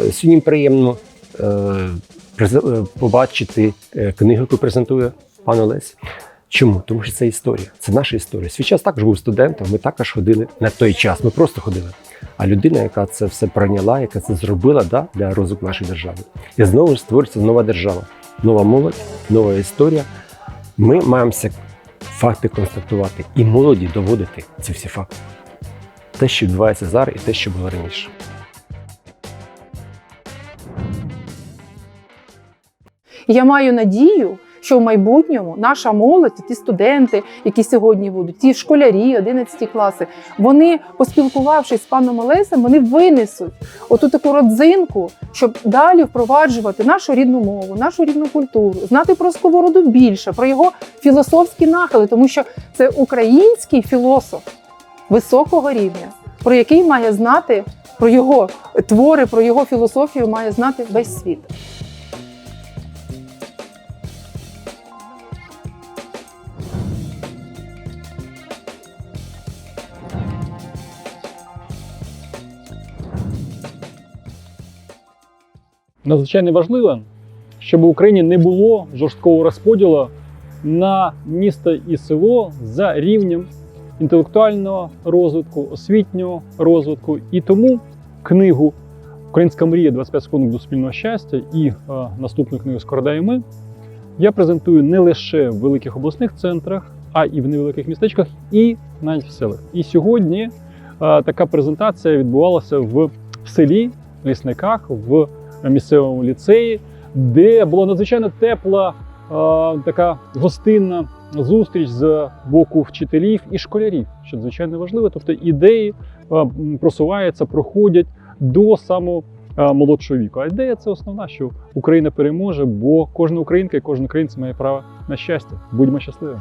Е, Сьогодні приємно е, е, побачити книгу, яку презентує пан Олесь. Чому? Тому що це історія, це наша історія. Свій час також був студентом, ми також ходили на той час, ми просто ходили. А людина, яка це все прийняла, яка це зробила да, для розвитку нашої держави. І знову ж створюється нова держава, нова молодь, нова історія. Ми маємося факти констатувати і молоді доводити ці всі факти. Те, що відбувається зараз, і те, що було раніше. І я маю надію, що в майбутньому наша молодь, ті студенти, які сьогодні будуть, ті школярі, 11 класи, вони, поспілкувавшись з паном Олесем, вони винесуть оту таку родзинку, щоб далі впроваджувати нашу рідну мову, нашу рідну культуру, знати про сковороду більше, про його філософські нахили, тому що це український філософ високого рівня, про який має знати про його твори, про його філософію має знати весь світ. Надзвичайно важливо, щоб в Україні не було жорсткого розподілу на місто і село за рівнем інтелектуального розвитку, освітнього розвитку. І тому книгу Українська мрія 25 секунд до спільного щастя і е, наступну книгу Скородаємо ми я презентую не лише в великих обласних центрах, а і в невеликих містечках, і навіть в селах. І сьогодні е, така презентація відбувалася в селі, в лісниках, в місцевому ліцеї, де була надзвичайно тепла така гостинна зустріч з боку вчителів і школярів, що надзвичайно важливо. Тобто ідеї просуваються, проходять до самого молодшого віку. А ідея це основна, що Україна переможе, бо кожна українка і кожен українець має право на щастя. Будьмо щасливими.